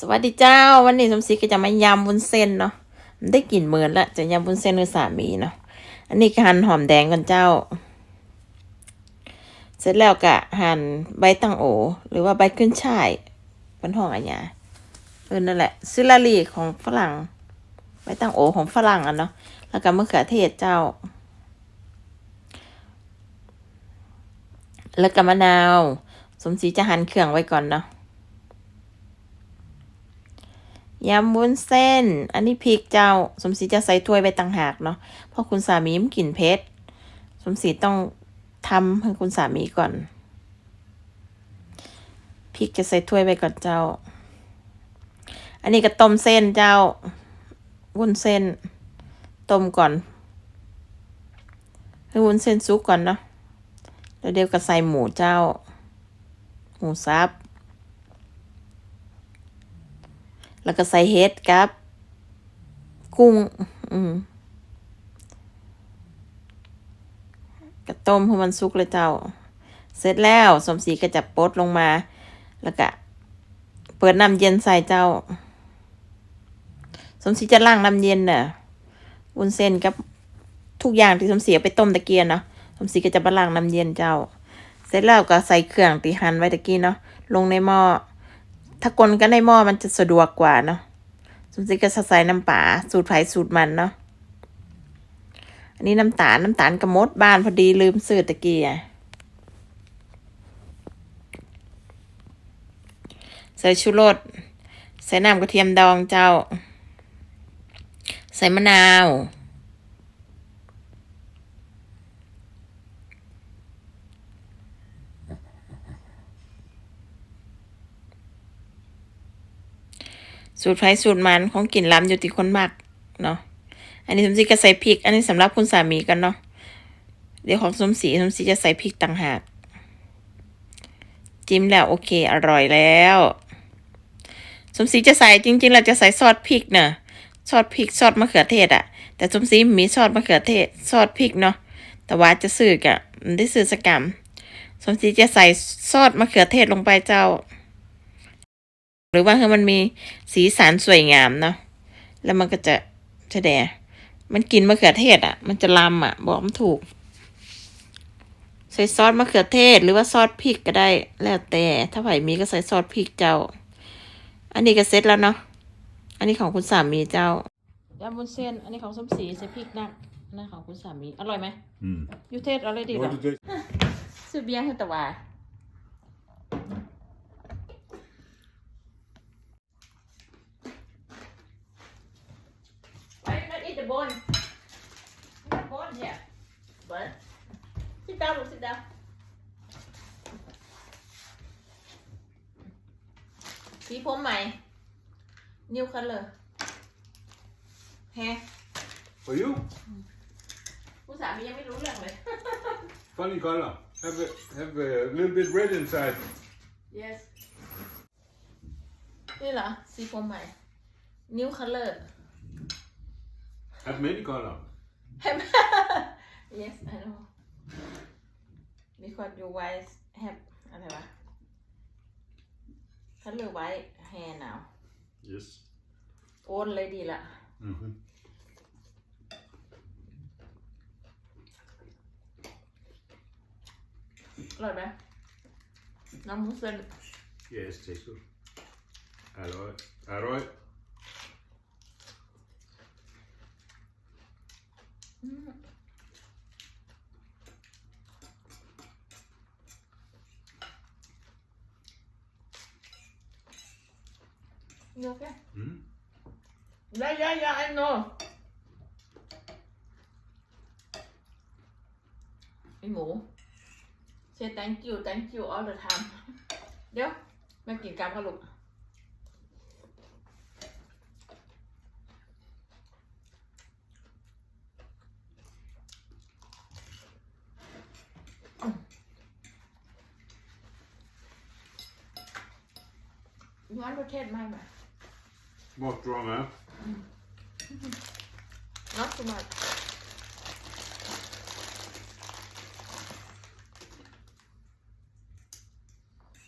สวัสดีเจ้า วันนี้สมศรีก็จะมายำวุ้นเส้นเนาะมันได้กลิ่นเหมือนละจะยำวุ้นเส้นกับสามีเนาะอันนี้ก็หั่นหอมแดงก่อนเจ้า เสร็จแล้วก็หั่นใบตังโอ หรือว่าใบขึ้นช่ายเป็นห้องอะไรเนี่ยเออนั่นแหละซิลลารีของฝรั่ง ใบตังโอของฝรั่งอะเนาะแล้วก็มะเขือเทศเจ้า แล้วก็มะนาว สมศรีจะหั่นเครื่องไว้ก่อนเนาะ ยำวุ้นเส้น อันนี้พริกเจ้า สมศรีจะใส่ถ้วยไว้ต่างหากเนาะ เพราะคุณสามีมันกลิ่นเผ็ด สมศรีต้องทำให้คุณสามีก่อน พริกจะใส่ถ้วยไว้ก่อนเจ้า อันนี้ก็ต้มเส้นเจ้า วุ้นเส้น ต้มก่อน ให้วุ้นเส้นซุกก่อนเนาะ แล้วเดี๋ยวก็ใส่หมูเจ้า หมูสับ แล้วก็ใส่เห็ดกับ กุ้ง อืมกระต้มให้มันสุกเลยเจ้า เสร็จแล้วสมศรีก็จะปดลงมา แล้วก็เปิดน้ำเย็นใส่เจ้า สมศรีจะล้างน้ำเย็นน่ะวุ้นเส้นกับทุกอย่างที่สมศรีเอาไปต้มตะเกียนเนาะสมศรีก็จะมาล้างน้ำเย็นเจ้า เสร็จแล้วก็ใส่เครื่องตีหั่นไว้ตะกี้เนาะลงในหม้อ ถ้ากลนกันในหม้อมันจะสะดวกกว่าเนาะสมศรีก็ใส่น้ำปลาสูตรไผ่สูตรมันเนาะอันนี้น้ำตาลน้ำตาลกระมดบ้านพอดีลืมซื้อตะเกี้อะใส่ชูรสใส่น้ำกระเทียมดองเจ้า ใส่มะนาว สูตรไฟสูตรมันของกลิ่นล้ำอยู่ที่คนมากเนาะอันนี้สมศรีก็ใส่พริก อันนี้สำหรับคุณสามีกันเนาะเดี๋ยวของสมศรีสมศรีจะใส่พริกต่างหากจิ้มแล้วโอเค อร่อยแล้ว สมศรีจะใส่จริงๆเราจะใส่ซอสพริกเนอะซอสพริกซอสมะเขือเทศอะแต่สมศรีมีซอสมะเขือเทศซอสพริกเนาะแต่ว่าจะซื้อกะมันได้ซื้อสกรรมสมศรีจะใส่ซอสมะเขือเทศลงไปเจ้า หรือว่าคือมันมีสีสันสวยงามเนาะแล้วมันก็จะจะแดมันกินมะเขือเทศอะ มันจะลำอะ บอกมันถูก ใส่ซอสมะเขือเทศ หรือว่าซอสพริกก็ได้ แล้วแต่ถ้าไผ่มีก็ใส่ซอสพริกเจ้า อันนี้ก็เซ็ตแล้วเนาะอันนี้ของคุณสามีเจ้ายำบุนเส้น อันนี้ของสมศรีใส่พริกนักอันนั่นของคุณสามี อร่อยไหม Mm. ยูเทสอะไรดีหรอ What did they? ซื้อเบียร์ให้ตะวา Why you not eat the bone? The bone here. But sit down, look, sit down. See สีผมใหม่ new color hair For you? ผู้สามียังไม่รู้เรื่องเลย Funny color. Have a, have a little bit red inside. yes นี่เหรอสีผมใหม่ new color Have many color. yes I know because your wife have อะไรวะ color white hair now Yes. โอนเลยดีละ Mm-hmm. อร่อยไหมน้ำมุ้นเส้น Yes, tastes good. Alloy. Alloy. อืม โอเค Mm. Yeah, yeah, yeah, I know. ไอหมู say thank you thank you all the time เดี๋ยวแม่กินกามกันลูกย้อนประเทศมากไหม More strong, huh? not eh? too much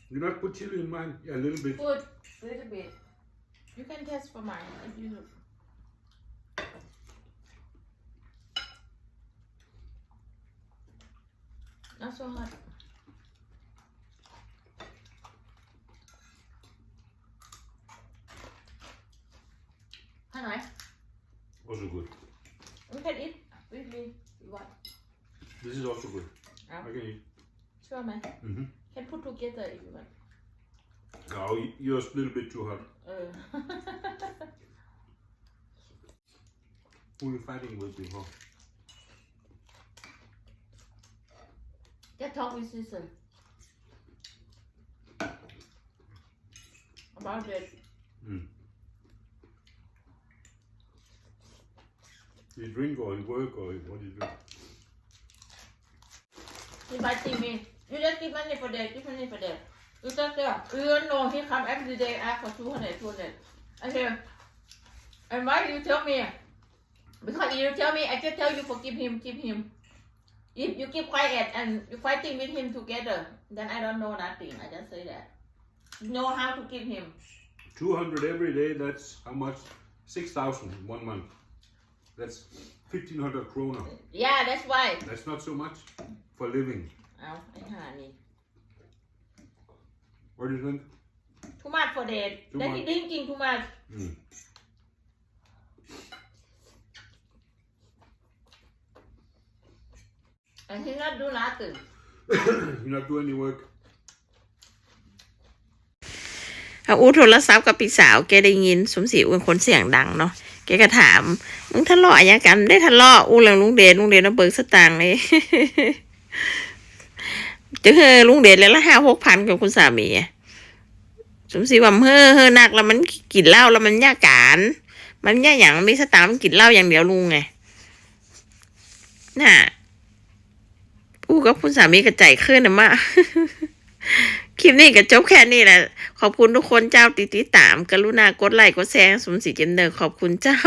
You not put chili in mine? Yeah, a little bit. Put a little bit You can test for mine if you not so hot I know. Also good. We can eat with me. You want? This is also good. Yeah. I can eat. Sure, man. Mm-hmm. Can put together if you want. No, you're a little bit too hard. Uh. Who are you fighting with before? That talk with Susan about it. Mm. You drink or you work or what do you do? He inviting me. You just give money for that, give money for that. You just there. You don't know he come every day ask for two hundred, two hundred. I say, and why you tell me? Because you tell me, I just tell you forgive him, keep him. If you keep quiet and you fighting with him together, then I don't know nothing. I just say that. You know how to keep him. 200 every day, that's how much? 6,000 in one month. That's 1,500 kroner. Yeah, that's why. That's not so much for living. เอาไอ้ห่านี่ What do you think? Too much for that. Too Then he much. drinking too much. Mm. And he not do nothing. you not do any work? เอาอู้โทรศัพท์กับพี่สาวแกได้ยินสมศรีเป็นคนเสียงดังเนาะ แกก็ถาม มึงทะเลาะอะไรกัน ได้ทะเลาะอู้เรื่องลุงเดชลุงเดชเอาเบิกสตางค์เลยจะเฮอลุงเดชเลยละห้าหกพันกับคุณสามีสมศรีว่าเฮ้อเฮ้อหนักแล้วมันกินเหล้าแล้วมันยากการ มันยากอย่างมีสตางค์มันกินเหล้าอย่างเดียวลุงไงน่ะอู้กับคุณสามีกระใจขึ้นนะมา ลิปนี้ก็จบแค่นี้แหละ ขอบคุณทุกคนเจ้าติดติดตาม กรุณากดไลค์กดแชร์สมศรีเจมเนอร์ขอบคุณเจ้า